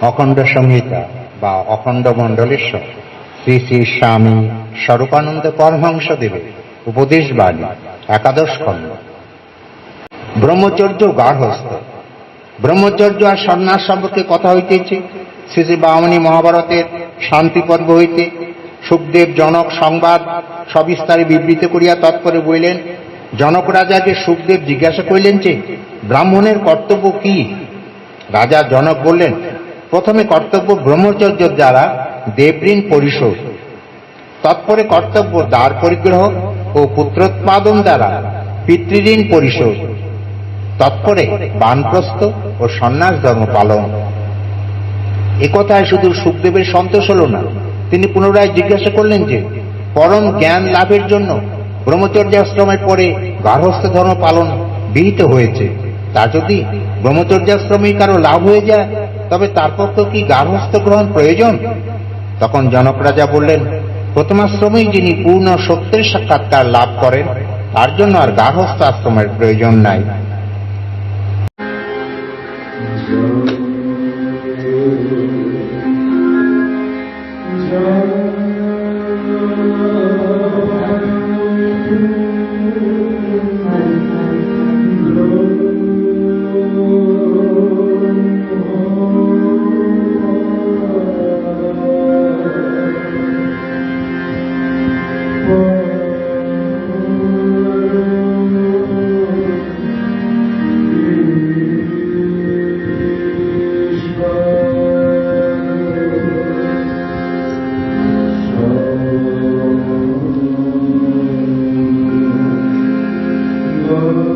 অখণ্ড সংহিতা বা অখণ্ড মণ্ডলেশ্বর। শ্রী শ্রী স্বামী স্বরূপানন্দ পরমহংস দেবের উপদেশ বাণী, একাদশ খণ্ড। ব্রহ্মচর্য গার্হস্থ। ব্রহ্মচর্য আর সন্ন্যাস সম্পর্কে কথা হইতেছে। শ্রী শ্রী বামনী মহাভারতের শান্তি পর্ব হইতে। সুখদেব জনক সংবাদ সবিস্তারে বিবৃত করিয়া তৎপরে বলিলেন, জনক রাজাকে সুখদেব জিজ্ঞাসা করিলেন যে, ব্রাহ্মণের কর্তব্য কি? রাজা জনক বললেন, প্রথমে কর্তব্য ব্রহ্মচর্য দ্বারা দেবঋণ পরিশোধ। তৎপরে কর্তব্য দ্বার পরিগ্রহ ও পুত্রোৎপাদন দ্বারা পিতৃঋণ পরিশোধ। তৎপরে বানপ্রস্থ ও সন্ন্যাস ধর্ম পালন। একথায় শুধু সুখদেবের সন্তোষ হল না, তিনি পুনরায় জিজ্ঞাসা করলেন যে, পরম জ্ঞান লাভের জন্য ব্রহ্মচর্যাশ্রমের পরে গার্হস্থ ধর্ম পালন বিহিত হয়েছে। তা যদি ব্রহ্মচর্যাশ্রমেই কারও লাভ হয়ে যায়, তবে তারপর তো কি গার্হস্থ গ্রহণ প্রয়োজন? তখন জনক রাজা বললেন, প্রথমাশ্রমেই যিনি পূর্ণ সত্যের সাক্ষাৎকার লাভ করেন, তার জন্য আর গার্হস্থ আশ্রমের প্রয়োজন নাই। Lord.